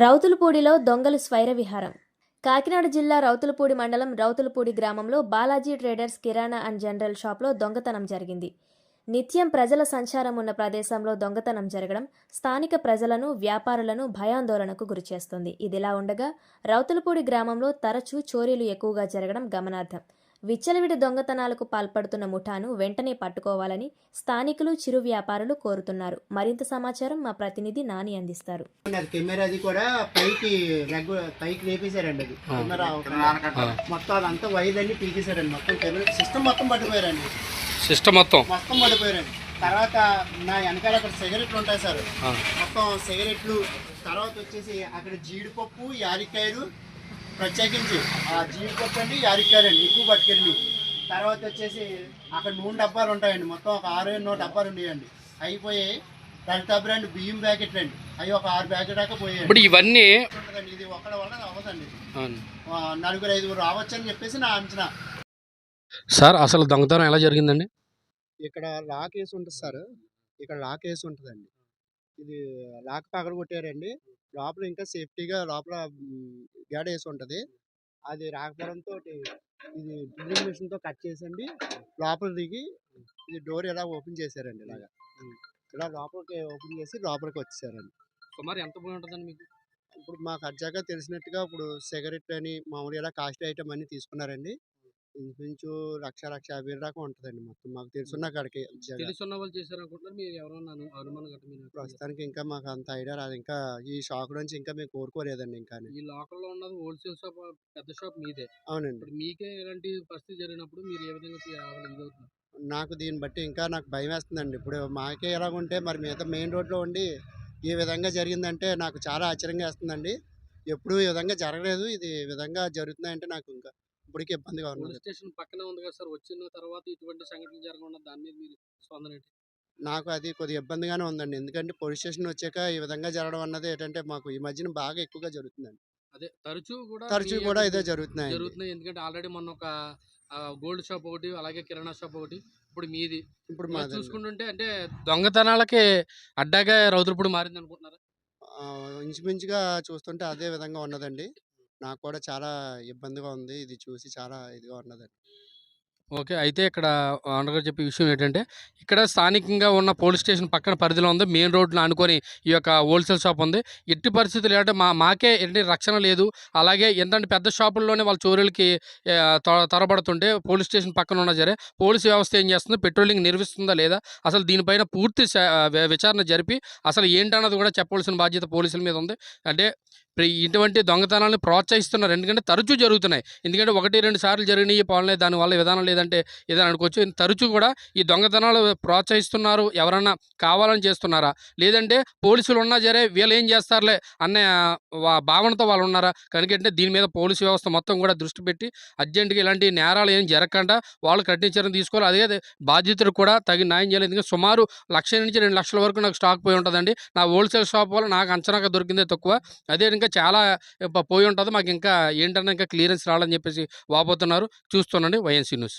రౌతులపూడిలో దొంగలు స్వైర విహారం. కాకినాడ జిల్లా రౌతులపూడి మండలం రౌతులపూడి గ్రామంలో బాలాజీ ట్రేడర్స్ కిరాణా అండ్ జనరల్ షాప్లో దొంగతనం జరిగింది. నిత్యం ప్రజల సంచారం ఉన్న ప్రదేశంలో దొంగతనం జరగడం స్థానిక ప్రజలను వ్యాపారులను భయాందోళనకు గురిచేస్తుంది. ఇదిలా ఉండగా రౌతులపూడి గ్రామంలో తరచూ చోరీలు ఎక్కువగా జరగడం గమనార్హం. విచ్చలవిడి దొంగతనాలకు పాల్పడుతున్న ముఠాను వెంటనే పట్టుకోవాలని స్థానికులు చిరు వ్యాపారులు కోరుతున్నారు. మరింత సమాచారం మా ప్రతినిధి నాని అందిస్తారు. అది కెమెరా అది కూడా పైకి పైకి లేపేశారండి అది. కెమెరా. మొత్తం అదంతా వైర్ అన్ని పీకేశారండి. మొత్తం కెమెరా సిస్టమ్ మొత్తం పట్టుకుపోయారండి సిస్టమ్ మొత్తం? మొత్తం పడిపోయారండి. తర్వాత నా వెనకాల అక్కడ సిగరెట్లు ఉంటాయి సార్. మొత్తం సిగరెట్లు తర్వాత వచ్చేసి అక్కడ జీడిపప్పు యారికాయలు ప్రత్యేకించి ఆ జీడిపప్పు అండి యారికాయలు అండి ఎక్కువ పట్టుకెళ్ళి తర్వాత వచ్చేసి అక్కడ నూనె డబ్బాలు ఉంటాయండి మొత్తం ఒక ఆరు ఎన్నో డబ్బాలు ఉన్నాయండి. అయిపోయి లలితా బ్రాండ్ బియ్యం ప్యాకెట్లు అండి. అవి ఒక ఆరు ప్యాకెట్ దాకా పోయాయండి. ఇప్పుడు ఇవన్నీ ఉంటుందండి. ఇది ఒక్కడ వల్ల అవ్వదండి. నలుగురు ఐదుగురు రావచ్చు అని చెప్పేసి నా అంచనా. సార్ అసలు దొంగతనం ఎలా జరిగిందండి? ఇక్కడ లాక్ వేసి ఉంటుంది సార్. ఇక్కడ లాక్ వేసి ఉంటుందండి. ఇది లాక్ పగల కొట్టారండి లోపల ఇంకా సేఫ్టీగా లోపల గేడ వేసి ఉంటుంది. అది రాకపోవడంతో ఇది డ్రిల్లింగ్ మిషన్తో కట్ చేసండి. లోపల దిగి ఇది డోర్ ఇలా ఓపెన్ చేశారండి ఇలాగా. ఇలా లోపలికి ఓపెన్ చేసి లోపలికి వచ్చేసారండి. సుమారు ఎంత పోయి ఉంటుందండి మీకు? ఇప్పుడు మాకు అర్జాగా తెలిసినట్టుగా ఇప్పుడు సిగరెట్ అని మామూలుగా ఇలా కాస్ట్ ఐటమ్ అన్ని తీసుకున్నారండి. ఇంచుమించు లక్ష లక్ష యాభై దాకా ఉంటుందండి మొత్తం. మాకు తెలుసున్న కాడికి. తెలుసున్న వాళ్ళు చేశారు అనుకుంటున్నారు. మీరు ఎవరన్నా అను- అనుమానం గట్ట మీరు ప్రస్తుతానికి ఇంకా మాకు అంత ఐడియా రాదు. ఇంకా ఈ షాక్ నుంచి ఇంకా మేము కోరుకోలేదండి ఇంకా ఈ లోకల్లో ఉన్నది హోల్సేల్ షాప్ పెద్ద షాప్ మీదే. అవునండి. మీకే ఇలాంటి పరిస్థితి జరిగినప్పుడు మీరు ఏ విధంగా ఇదవుతున్నారు నాకు దీన్ని బట్టి ఇంకా నాకు భయం వేస్తుందండి. ఇప్పుడు మాకే ఎలా ఉంటే మరి మిగతా మెయిన్ రోడ్లో ఉండి ఈ విధంగా జరిగిందంటే నాకు చాలా ఆశ్చర్యంగా వేస్తుందండి. ఎప్పుడు ఈ విధంగా జరగలేదు. ఇది ఈ విధంగా జరుగుతున్నాయంటే నాకు ఇంకా ఇప్పటికీ ఇబ్బందిగా ఉన్నది. స్టేషన్ పక్కనే ఉంది కదా సార్. వచ్చిన తర్వాత ఇటువంటి సంఘటనలు జరగకుండా దాని మీద మీరు స్పందన నాకు అది కొద్దిగా ఇబ్బందిగానే ఉందండి. ఎందుకంటే పోలీస్ స్టేషన్ వచ్చాక ఈ విధంగా జరగడం అన్నది ఏంటంటే మాకు ఈ మధ్యన బాగా ఎక్కువగా జరుగుతుందండి. అదే తరచూ కూడా తరచూ కూడా ఇదే జరుగుతున్నాయి జరుగుతున్నాయి. ఎందుకంటే ఆల్రెడీ మొన్న ఒక గోల్డ్ షాప్ ఒకటి అలాగే కిరాణా షాప్ ఒకటి ఇప్పుడు మీది. ఇప్పుడు చూసుకుంటుంటే అంటే దొంగతనాలకి అడ్డాగా రౌతులపూడి మారింది అనుకుంటున్నారా ఇంచుమించుగా చూస్తుంటే అదే విధంగా ఉన్నదండి. నాకు కూడా చాలా ఇబ్బందిగా ఉంది. ఇది చూసి చాలా ఇదిగా ఉన్నదండి. ఓకే. అయితే ఇక్కడ అనగా చెప్పే విషయం ఏంటంటే ఇక్కడ స్థానికంగా ఉన్న పోలీస్ స్టేషన్ పక్కన పరిధిలో ఉంది. మెయిన్ రోడ్లో అనుకొని ఈ యొక్క హోల్సేల్ షాప్ ఉంది. ఎట్టి పరిస్థితులు ఏంటంటే మా మాకే ఎట్టి రక్షణ లేదు. అలాగే ఏంటంటే పెద్ద షాపుల్లోనే వాళ్ళ చోరీలకి తొరబడుతుంటే తరబడుతుంటే పోలీస్ స్టేషన్ పక్కన ఉన్నా సరే పోలీస్ వ్యవస్థ ఏం చేస్తుంది? పెట్రోలింగ్ నిర్వహిస్తుందా లేదా? అసలు దీనిపైన పూర్తి విచారణ జరిపి అసలు ఏంటన్నది కూడా చెప్పవలసిన బాధ్యత పోలీసుల మీద ఉంది. అంటే ఇటువంటి దొంగతనాలను ప్రోత్సహిస్తున్నారు. ఎందుకంటే తరచూ జరుగుతున్నాయి. ఎందుకంటే ఒకటి రెండు సార్లు జరిగినాయి పోలే దానివల్ల విధానం లేదంటే ఏదైనా అనుకోవచ్చు. తరచూ కూడా ఈ దొంగతనాలు ప్రోత్సహిస్తున్నారు. ఎవరన్నా కావాలని చేస్తున్నారా? లేదంటే పోలీసులు ఉన్నా సరే వీళ్ళు ఏం చేస్తారులే అనే వా- భావనతో వాళ్ళు ఉన్నారా? కనుకంటే దీని మీద పోలీసు వ్యవస్థ మొత్తం కూడా దృష్టి పెట్టి అర్జెంటుగా ఇలాంటి నేరాలు ఏం జరగకుండా వాళ్ళు కఠిన చర్యలు తీసుకోవాలి. అదే అదే బాధ్యతలు కూడా తగిన న్యాయం చేయాలి. ఎందుకంటే సుమారు లక్ష నుంచి రెండు లక్షల వరకు నాకు స్టాక్ పోయి ఉంటుందండి. నా హోల్సేల్ షాప్ వల్ల నాకు అంచనాగా దొరికిందే తక్కువ. అదే ఇంకా చాలా పోయి ఉంటుంది. మాకు ఇంకా ఏంటన్నా ఇంకా క్లియరెన్స్ రావాలని చెప్పేసి వాపోతున్నారు. చూస్తున్నాండి వైఎన్సీ న్యూస్.